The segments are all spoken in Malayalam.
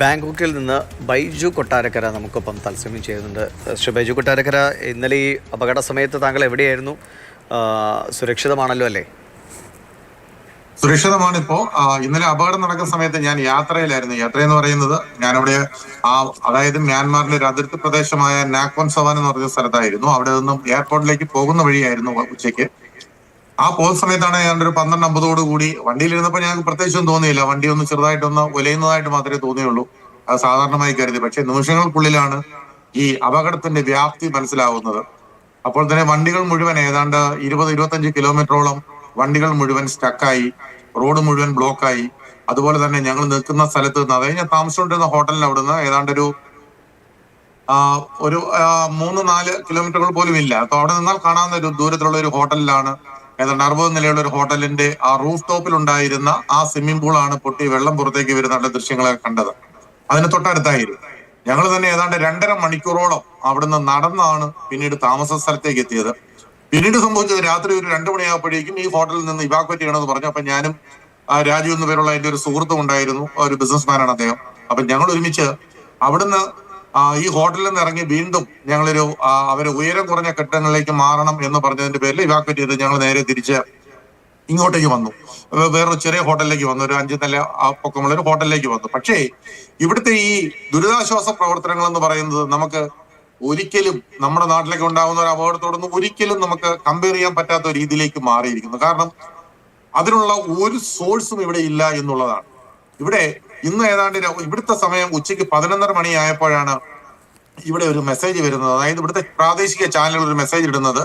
ബാങ്കോക്കിൽ നിന്ന് ബൈജു കൊട്ടാരക്കര നമുക്കൊപ്പം തത്സമയം ചെയ്യുന്നുണ്ട് ശ്രീ ബൈജു കൊട്ടാരക്കര ഇന്നലെ ഈ അപകട സമയത്ത് താങ്കൾ എവിടെയായിരുന്നു? സുരക്ഷിതമാണല്ലോ അല്ലേ? സുരക്ഷിതമാണ് ഇപ്പോ ഇന്നലെ അപകടം നടക്കുന്ന സമയത്ത് ഞാൻ യാത്രയിലായിരുന്നു. യാത്ര എന്ന് പറയുന്നത് ഞാനവിടെ ആ അതായത് മ്യാൻമാറിന്റെ ഒരു അതിർത്തി പ്രദേശമായ നാക്വൻ സവാൻ എന്ന് പറഞ്ഞ സ്ഥലത്തായിരുന്നു. അവിടെ നിന്നും എയർപോർട്ടിലേക്ക് പോകുന്ന വഴിയായിരുന്നു ഉച്ചയ്ക്ക്. ആ പോകുന്ന സമയത്താണ് ഞാൻ ഒരു പന്ത്രണ്ട് അമ്പതോട് കൂടി വണ്ടിയിലിരുന്നപ്പോൾ ഞങ്ങൾക്ക് പ്രത്യേകിച്ചൊന്നും തോന്നിയില്ല. വണ്ടി ഒന്ന് ചെറുതായിട്ടൊന്ന് ഉലയുന്നതായിട്ട് മാത്രമേ തോന്നിയുള്ളൂ. അത് സാധാരണമായി കരുതി. പക്ഷെ നിമിഷങ്ങൾക്കുള്ളിലാണ് ഈ അപകടത്തിന്റെ വ്യാപ്തി മനസ്സിലാവുന്നത്. അപ്പോൾ തന്നെ വണ്ടികൾ മുഴുവൻ ഏതാണ്ട് ഇരുപത് ഇരുപത്തഞ്ച് കിലോമീറ്ററോളം വണ്ടികൾ മുഴുവൻ സ്റ്റക്കായി റോഡ് മുഴുവൻ ബ്ലോക്കായി. അതുപോലെ തന്നെ ഞങ്ങൾ നിൽക്കുന്ന സ്ഥലത്ത് നിന്ന് അതായത് ഞാൻ താമസിച്ചുകൊണ്ടിരുന്ന ഹോട്ടലിന് അവിടുന്ന് ഏതാണ്ട് ഒരു ഒരു മൂന്ന് നാല് കിലോമീറ്ററുകൾ പോലും ഇല്ല അപ്പൊ അവിടെ നിന്നാൽ കാണാവുന്ന ഒരു ദൂരത്തിലുള്ള ഒരു ഹോട്ടലിലാണ് ഏതാണ്ട് അറുപത് നിലയുള്ള ഒരു ഹോട്ടലിന്റെ ആ റൂഫ് ടോപ്പിൽ ഉണ്ടായിരുന്ന ആ സ്വിമ്മിംഗ് പൂളാണ് പൊട്ടി വെള്ളം പുറത്തേക്ക് വരുന്ന ദൃശ്യങ്ങളെ കണ്ടത്. അതിന് തൊട്ടടുത്തായിരുന്നു. ഞങ്ങൾ തന്നെ ഏതാണ്ട് രണ്ടര മണിക്കൂറോളം അവിടുന്ന് നടന്നാണ് പിന്നീട് താമസ സ്ഥലത്തേക്ക് എത്തിയത്. പിന്നീട് സംഭവിച്ചത് രാത്രി ഒരു രണ്ടു മണിയാകുമ്പോഴേക്കും ഈ ഹോട്ടലിൽ നിന്ന് ഇവാക്വേറ്റ് ചെയ്യണമെന്ന് പറഞ്ഞു. അപ്പൊ ഞാനും രാജു എന്നുപേരുള്ള എന്റെ ഒരു സുഹൃത്തും ഉണ്ടായിരുന്നു. ഒരു ബിസിനസ്മാനാണ് അദ്ദേഹം. അപ്പൊ ഞങ്ങൾ ഒരുമിച്ച് അവിടുന്ന് ഈ ഹോട്ടലിൽ നിന്ന് ഇറങ്ങി വീണ്ടും ഞങ്ങളൊരു അവരെ ഉയരം കുറഞ്ഞ കെട്ടിടങ്ങളിലേക്ക് മാറണം എന്ന് പറഞ്ഞതിന്റെ പേരിൽ ഇവാക്വേറ്റ് ചെയ്ത് ഞങ്ങൾ നേരെ തിരിച്ച് ഇങ്ങോട്ടേക്ക് വന്നു. വേറൊരു ചെറിയ ഹോട്ടലിലേക്ക് വന്നു. ഒരു അഞ്ച് നില പൊക്കമുള്ള ഒരു ഹോട്ടലിലേക്ക് വന്നു. പക്ഷേ ഇവിടുത്തെ ഈ ദുരിതാശ്വാസ പ്രവർത്തനങ്ങൾ എന്ന് പറയുന്നത് നമുക്ക് ഒരിക്കലും നമ്മുടെ നാട്ടിലേക്ക് ഉണ്ടാകുന്ന ഒരു അപകടത്തോടൊന്നും ഒരിക്കലും നമുക്ക് കമ്പയർ ചെയ്യാൻ പറ്റാത്ത രീതിയിലേക്ക് മാറിയിരിക്കുന്നു. കാരണം അതിനുള്ള ഒരു സോഴ്സും ഇവിടെ ഇല്ല എന്നുള്ളതാണ്. ഇവിടെ ഇന്ന് ഏതാണ്ട് ഇവിടുത്തെ സമയം ഉച്ചയ്ക്ക് പതിനൊന്നര മണിയായപ്പോഴാണ് ഇവിടെ ഒരു മെസ്സേജ് വരുന്നത്. അതായത് ഇവിടുത്തെ പ്രാദേശിക ചാനലുകൾ ഒരു മെസ്സേജ് ഇടുന്നത്.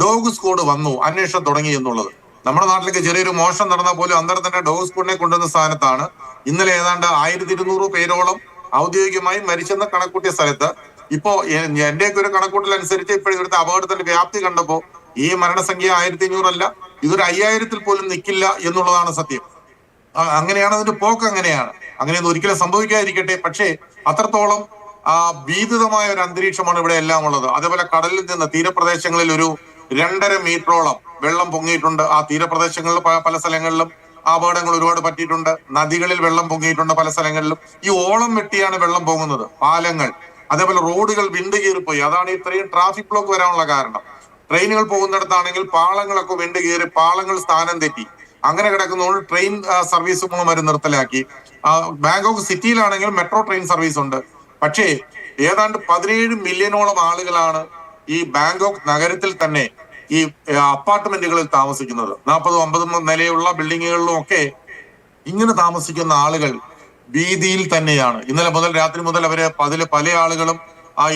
ഡോഗ് സ്ക്വാഡ് വന്നു അന്വേഷണം തുടങ്ങി എന്നുള്ളത്. നമ്മുടെ നാട്ടിലേക്ക് ചെറിയൊരു മോഷണം നടന്ന പോലും അന്നേരം തന്നെ ഡോഗ് സ്ക്വാഡിനെ കൊണ്ടുവന്ന സ്ഥാനത്താണ്. ഇന്നലെ ഏതാണ്ട് ആയിരത്തി ഇരുന്നൂറ് പേരോളം ഔദ്യോഗികമായി മരിച്ചെന്ന് കണക്കൂട്ടിയ സ്ഥലത്ത്. ഇപ്പോ എന്റെയൊക്കെ ഒരു കണക്കൂട്ടൽ അനുസരിച്ച് ഇപ്പോൾ ഇവിടുത്തെ അപകടത്തിന്റെ വ്യാപ്തി കണ്ടപ്പോ ഈ മരണസംഖ്യ ആയിരത്തി അഞ്ഞൂറല്ല ഇതൊരു അയ്യായിരത്തിൽ പോലും നിൽക്കില്ല എന്നുള്ളതാണ് സത്യം. അങ്ങനെയാണ് അതിന്റെ പോക്ക് അങ്ങനെയാണ്. അങ്ങനെയൊന്നും ഒരിക്കലും സംഭവിക്കാതിരിക്കട്ടെ. പക്ഷേ അത്രത്തോളം ആ ഭീതിതമായ ഒരു അന്തരീക്ഷമാണ് ഇവിടെ എല്ലാം ഉള്ളത്. അതേപോലെ കടലിൽ നിന്ന് തീരപ്രദേശങ്ങളിൽ ഒരു രണ്ടര മീറ്ററോളം വെള്ളം പൊങ്ങിയിട്ടുണ്ട്. ആ തീരപ്രദേശങ്ങളിൽ പല സ്ഥലങ്ങളിലും അപകടങ്ങൾ ഒരുപാട് പറ്റിയിട്ടുണ്ട്. നദികളിൽ വെള്ളം പൊങ്ങിയിട്ടുണ്ട് പല സ്ഥലങ്ങളിലും. ഈ ഓളം വെട്ടിയാണ് വെള്ളം പൊങ്ങുന്നത്. പാലങ്ങൾ അതേപോലെ റോഡുകൾ വിണ്ട് കീറിപ്പോയി. അതാണ് ഇത്രയും ട്രാഫിക് ബ്ലോക്ക് വരാനുള്ള കാരണം. ട്രെയിനുകൾ പോകുന്നിടത്താണെങ്കിൽ പാളങ്ങളൊക്കെ വിണ്ട് കീറി പാളങ്ങൾ സ്ഥാനം തെറ്റി. അങ്ങനെ കിടക്കുന്നതുകൊണ്ട് ട്രെയിൻ സർവീസ് മൂന്നുമാരും നിർത്തലാക്കി. ബാങ്കോക്ക് സിറ്റിയിലാണെങ്കിൽ മെട്രോ ട്രെയിൻ സർവീസ് ഉണ്ട്. പക്ഷേ ഏതാണ്ട് പതിനേഴ് മില്യണോളം ആളുകളാണ് ഈ ബാങ്കോക്ക് നഗരത്തിൽ തന്നെ ഈ അപ്പാർട്ട്മെന്റുകളിൽ താമസിക്കുന്നത്. നാൽപ്പതും അമ്പതും നിലയുള്ള ബിൽഡിങ്ങുകളിലും ഒക്കെ ഇങ്ങനെ താമസിക്കുന്ന ആളുകൾ ഭീതിയിൽ തന്നെയാണ്. ഇന്നലെ മുതൽ രാത്രി മുതൽ അവർ അതിൽ പല ആളുകളും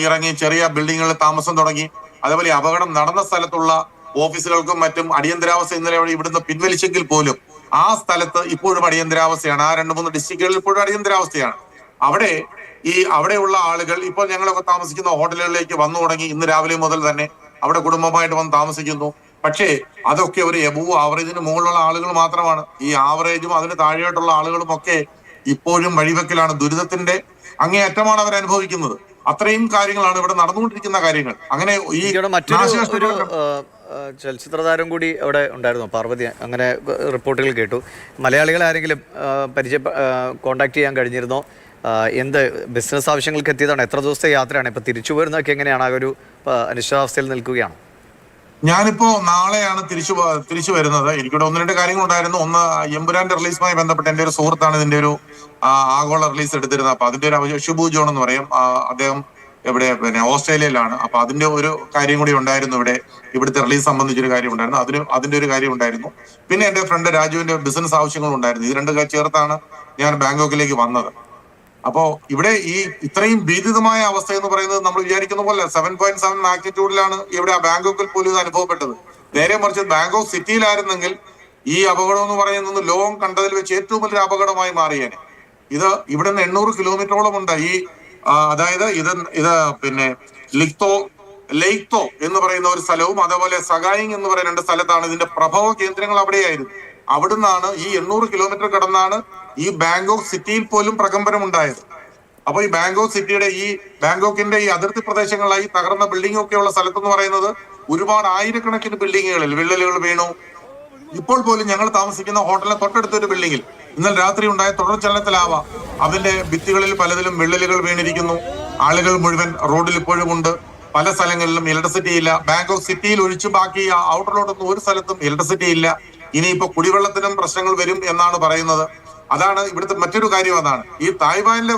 ഇറങ്ങി ചെറിയ ബിൽഡിങ്ങുകളിൽ താമസം തുടങ്ങി. അതേപോലെ അപകടം നടന്ന സ്ഥലത്തുള്ള ഓഫീസുകൾക്കും മറ്റും അടിയന്തരാവസ്ഥ ഇന്നലെ ഇവിടുന്ന് പിൻവലിച്ചെങ്കിൽ പോലും ആ സ്ഥലത്ത് ഇപ്പോഴും അടിയന്തരാവസ്ഥയാണ്. ആ രണ്ട് മൂന്ന് ഡിസ്ട്രിക്റ്റുകളിൽ ഇപ്പോഴും അടിയന്തരാവസ്ഥയാണ്. അവിടെ ഈ അവിടെയുള്ള ആളുകൾ ഇപ്പോൾ ഞങ്ങളൊക്കെ താമസിക്കുന്ന ഹോട്ടലുകളിലേക്ക് വന്നു തുടങ്ങി. ഇന്ന് രാവിലെ മുതൽ തന്നെ അവിടെ കുടുംബമായിട്ട് വന്ന് താമസിക്കുന്നു. പക്ഷേ അതൊക്കെ ഒരു എബൂ ആവറേജിന് മുകളിലുള്ള ആളുകൾ മാത്രമാണ്. ഈ ആവറേജും അതിന് താഴെയായിട്ടുള്ള ആളുകളും ഒക്കെ ഇപ്പോഴും വഴിവെക്കലാണ്. ദുരിതത്തിന്റെ അങ്ങേയറ്റമാണ് അവർ അനുഭവിക്കുന്നത്. അത്രയും കാര്യങ്ങളാണ് ഇവിടെ നടന്നുകൊണ്ടിരിക്കുന്ന കാര്യങ്ങൾ. അങ്ങനെ ഈ ചലച്ചിത്ര താരം കൂടി അവിടെ ഉണ്ടായിരുന്നു. പാർവതി അങ്ങനെ റിപ്പോർട്ടുകൾ കേട്ടു. മലയാളികൾ ആരെങ്കിലും പരിചയ കോണ്ടാക്ട് ചെയ്യാൻ കഴിഞ്ഞിരുന്നോ? എന്ത് ബിസിനസ് ആവശ്യങ്ങൾക്ക് എത്തിയതാണ്? എത്ര ദിവസത്തെ യാത്രയാണ്? ഇപ്പൊ തിരിച്ചു വരുന്നതൊക്കെ എങ്ങനെയാണ്? ആ ഒരു അനിശ്ചിതാവസ്ഥയിൽ നിൽക്കുകയാണ്. ഞാനിപ്പോ നാളെയാണ് തിരിച്ചു തിരിച്ചു വരുന്നത്. എനിക്കിവിടെ ഒന്ന് രണ്ട് കാര്യങ്ങൾ ഉണ്ടായിരുന്നു ഒന്ന് എമ്പുരാന്റെ റിലീസുമായി ബന്ധപ്പെട്ട് എന്റെ ഒരു സുഹൃത്താണ് ഇതിന്റെ ഒരു ആഗോള റിലീസ് എടുത്തിരുന്നത്. അപ്പൊ അതിന്റെ ഒരു ഷിബു ജോൺ എന്ന് പറയും. അദ്ദേഹം എവിടെ പിന്നെ ഓസ്ട്രേലിയയിലാണ്. അപ്പൊ അതിന്റെ ഒരു കാര്യം കൂടി ഉണ്ടായിരുന്നു ഇവിടെ. ഇവിടുത്തെ റിലീസ് സംബന്ധിച്ചൊരു കാര്യം ഉണ്ടായിരുന്നു. അതിന് അതിന്റെ ഒരു കാര്യം ഉണ്ടായിരുന്നു. പിന്നെ എന്റെ ഫ്രണ്ട് രാജുവിന്റെ ബിസിനസ് ആവശ്യങ്ങളും ഉണ്ടായിരുന്നു. ഇത് രണ്ടും ചേർത്താണ് ഞാൻ ബാങ്കോക്കിലേക്ക് വന്നത്. അപ്പോ ഇവിടെ ഈ ഇത്രയും ഭീതിതമായ അവസ്ഥ എന്ന് പറയുന്നത് നമ്മൾ വിചാരിക്കുന്ന പോലെ സെവൻ പോയിന്റ് സെവൻ മാഗ്നിറ്റ്യൂഡിലാണ് ഇവിടെ ആ ബാങ്കോക്കിൽ പോലും അനുഭവപ്പെട്ടത്. നേരെ മറിച്ച് ബാങ്കോക്ക് സിറ്റിയിലായിരുന്നെങ്കിൽ ഈ അപകടം എന്ന് പറയുന്നത് ലോകം കണ്ടതിൽ വെച്ച് ഏറ്റവും വലിയ അപകടമായി മാറിയേനെ. ഇത് ഇവിടെ നിന്ന് എണ്ണൂറ് കിലോമീറ്ററോളം ഉണ്ട്. ഈ അതായത് ഇത് ഇത് പിന്നെ ലിക്തോ ലൈക്തോ എന്ന് പറയുന്ന ഒരു സ്ഥലവും അതേപോലെ സഗായിങ് എന്ന് പറയുന്ന രണ്ട് സ്ഥലത്താണ് ഇതിന്റെ പ്രഭവ കേന്ദ്രങ്ങൾ അവിടെയായിരുന്നു. അവിടുന്നാണ് ഈ എണ്ണൂറ് കിലോമീറ്റർ കടന്നാണ് ഈ ബാങ്കോക്ക് സിറ്റിയിൽ പോലും പ്രകമ്പനം ഉണ്ടായത് അപ്പൊ ഈ ബാങ്കോക്ക് സിറ്റിയുടെ ഈ ബാങ്കോക്കിന്റെ ഈ അതിർത്തി പ്രദേശങ്ങളായി തകർന്ന ബിൽഡിംഗ് ഒക്കെ ഉള്ള സ്ഥലത്തെന്ന് പറയുന്നത് ഒരുപാട് ആയിരക്കണക്കിന് ബിൽഡിങ്ങുകളിൽ വിള്ളലുകൾ വീണു. ഇപ്പോൾ പോലും ഞങ്ങൾ താമസിക്കുന്ന ഹോട്ടലിന് തൊട്ടടുത്തൊരു ബിൽഡിങ്ങിൽ ഇന്നലെ രാത്രി ഉണ്ടായ തുടർചലനത്തിലാവാം അതിന്റെ ഭിത്തികളിൽ പലതിലും വിള്ളലുകൾ വീണിരിക്കുന്നു. ആളുകൾ മുഴുവൻ റോഡിൽ ഇപ്പോഴും ഉണ്ട്. പല സ്ഥലങ്ങളിലും ഇലക്ട്രിസിറ്റി ഇല്ല ബാങ്ക് ഓഫ് സിറ്റിയിൽ ഒഴിച്ചു ബാക്കി ഔട്ടറിലോട്ടൊന്നും ഒരു സ്ഥലത്തും ഇലക്ട്രിസിറ്റി ഇല്ല. ഇനിയിപ്പോ കുടിവെള്ളത്തിനും പ്രശ്നങ്ങൾ വരും എന്നാണ് പറയുന്നത്. അതാണ് ഇവിടുത്തെ മറ്റൊരു കാര്യം അതാണ്. ഈ തായ്വാനിലെ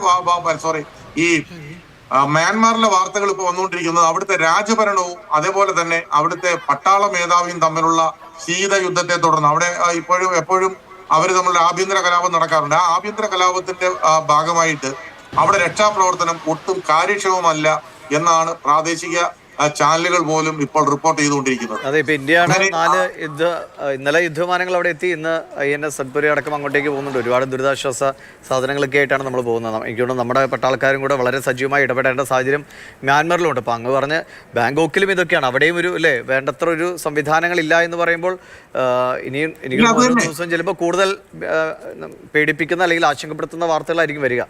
സോറി ഈ മ്യാൻമാറിലെ വാർത്തകൾ ഇപ്പോൾ വന്നുകൊണ്ടിരിക്കുന്നത് അവിടുത്തെ രാജഭരണവും അതേപോലെ തന്നെ അവിടുത്തെ പട്ടാള മേധാവിയും തമ്മിലുള്ള ശീത യുദ്ധത്തെ തുടർന്ന്. അവിടെ ഇപ്പോഴും എപ്പോഴും അവർ നമ്മളുടെ ആഭ്യന്തര കലാപം നടക്കാറുണ്ട്. ആ ആഭ്യന്തര കലാപത്തിന്റെ ഭാഗമായിട്ട് അവിടെ രക്ഷാപ്രവർത്തനം ഒട്ടും കാര്യക്ഷമമല്ല എന്നാണ് പ്രാദേശിക ചാനലുകൾ പോലും ഇപ്പോൾ റിപ്പോർട്ട് ചെയ്തുകൊണ്ടിരിക്കുന്നത്. അതെ ഇപ്പൊ ഇന്ത്യയാണ് അങ്ങനെ നാല് യുദ്ധ ഇന്നലെ യുദ്ധവിമാനങ്ങൾ അവിടെ എത്തി. ഇന്ന് ഐ എൻ എസ് സത്പുരി അടക്കം അങ്ങോട്ടേക്ക് പോകുന്നുണ്ട്. ഒരുപാട് ദുരിതാശ്വാസ സാധനങ്ങളൊക്കെ ആയിട്ടാണ് നമ്മൾ പോകുന്നത്. എനിക്കൊന്നും നമ്മുടെ പട്ടാൾക്കാരും കൂടെ വളരെ സജീവമായി ഇടപെടേണ്ട സാഹചര്യം മ്യാൻമറിലുണ്ട്. അപ്പോൾ അങ്ങ് പറഞ്ഞ് ബാങ്കോക്കിലും ഇതൊക്കെയാണ്. അവിടെയും ഒരു അല്ലേ വേണ്ടത്ര ഒരു സംവിധാനങ്ങളില്ല എന്ന് പറയുമ്പോൾ ഇനിയും എനിക്ക് ദിവസം ചിലപ്പോൾ കൂടുതൽ പേടിപ്പിക്കുന്ന അല്ലെങ്കിൽ ആശങ്കപ്പെടുത്തുന്ന വാർത്തകളായിരിക്കും വരിക.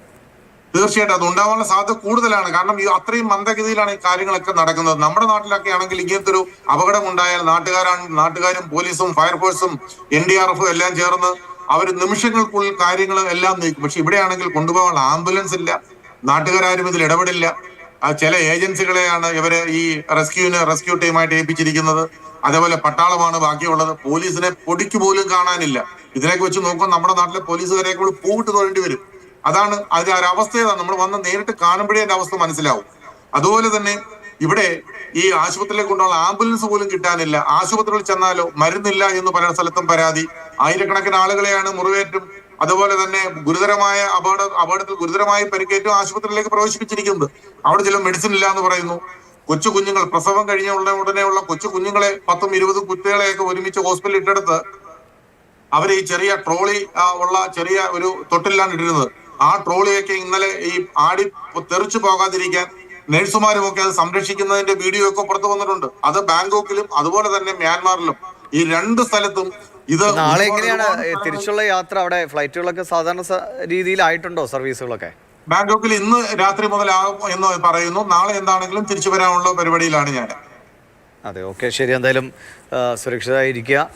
തീർച്ചയായിട്ടും അത് ഉണ്ടാവാനുള്ള സാധ്യത കൂടുതലാണ്. കാരണം ഈ അത്രയും മന്ദഗതിയിലാണ് ഈ കാര്യങ്ങളൊക്കെ നടക്കുന്നത്. നമ്മുടെ നാട്ടിലൊക്കെ ആണെങ്കിൽ ഇങ്ങനത്തെ ഒരു അപകടം ഉണ്ടായാൽ നാട്ടുകാരാണ് നാട്ടുകാരും പോലീസും ഫയർഫോഴ്സും എൻ ഡി ആർ എഫും എല്ലാം ചേർന്ന് അവർ നിമിഷങ്ങൾക്കുള്ളിൽ കാര്യങ്ങൾ എല്ലാം നീക്കും. പക്ഷെ ഇവിടെയാണെങ്കിൽ കൊണ്ടുപോകാനുള്ള ആംബുലൻസ് ഇല്ല. നാട്ടുകാരും ഇതിൽ ഇടപെടില്ല. ചില ഏജൻസികളെയാണ് ഇവർ ഈ റെസ്ക്യൂവിന് റെസ്ക്യൂ ടീമായിട്ട് ഏൽപ്പിച്ചിരിക്കുന്നത്. അതേപോലെ പട്ടാളമാണ് ബാക്കിയുള്ളത്. പോലീസിനെ പൊടിക്ക് പോലും കാണാനില്ല. ഇതിനൊക്കെ വെച്ച് നോക്കുമ്പോൾ നമ്മുടെ നാട്ടിലെ പോലീസുകാരെ കൂടി പൂവിട്ട് തൊഴേണ്ടി വരും. അതാണ് അതിന്റെ ആ ഒരു അവസ്ഥ നമ്മൾ വന്ന് നേരിട്ട് കാണുമ്പോഴേ അതിന്റെ അവസ്ഥ മനസ്സിലാവും. അതുപോലെ തന്നെ ഇവിടെ ഈ ആശുപത്രിയിലേക്ക് കൊണ്ടുള്ള ആംബുലൻസ് പോലും കിട്ടാനില്ല. ആശുപത്രിയിൽ ചെന്നാലോ മരുന്നില്ല എന്ന് പല സ്ഥലത്തും പരാതി. ആയിരക്കണക്കിന് ആളുകളെയാണ് മുറിവേറ്റും. അതുപോലെ തന്നെ ഗുരുതരമായ അപകട അപകടത്തിൽ ഗുരുതരമായി പരിക്കേറ്റും ആശുപത്രിയിലേക്ക് പ്രവേശിപ്പിച്ചിരിക്കുന്നത്. അവിടെ ചില മെഡിസിൻ ഇല്ല എന്ന് പറയുന്നു. കൊച്ചു കുഞ്ഞുങ്ങൾ പ്രസവം കഴിഞ്ഞ ഉടനെ ഉടനെയുള്ള കൊച്ചു കുഞ്ഞുങ്ങളെ പത്തും ഇരുപതും കുട്ടികളെയൊക്കെ ഒരുമിച്ച് ഹോസ്പിറ്റലിൽ ഇട്ടെടുത്ത് അവർ ഈ ചെറിയ ട്രോളി ഉള്ള ചെറിയ ഒരു തൊട്ടിലാണ് ഇട്ടിരുന്നത്. ആ ട്രോളിയൊക്കെ ഇന്നലെ ഈ ആടി തെറിച്ചു പോകാതിരിക്കാൻ നഴ്സുമാരും ഒക്കെ അത് സംരക്ഷിക്കുന്നതിന്റെ വീഡിയോ ഒക്കെ പുറത്തു വന്നിട്ടുണ്ട്. അത് ബാങ്കോക്കിലും അതുപോലെ തന്നെ മ്യാൻമാറിലും. ഈ രണ്ട് സ്ഥലത്തും ഇത് നാളെ എങ്ങനെയാണ് തിരിച്ചുള്ള യാത്ര? അവിടെ ഫ്ലൈറ്റുകളൊക്കെ സാധാരണ രീതിയിലായിട്ടുണ്ടോ സർവീസുകളൊക്കെ? ബാങ്കോക്കിൽ ഇന്ന് രാത്രി മുതലാകും എന്ന് പറയുന്നു. നാളെ എന്താണെങ്കിലും തിരിച്ചു വരാനുള്ള പരിപാടിയിലാണ് ഞാൻ. അതെ ഓക്കെ ശരി. എന്തായാലും ആ, സുരക്ഷിതരായിരിക്കുക.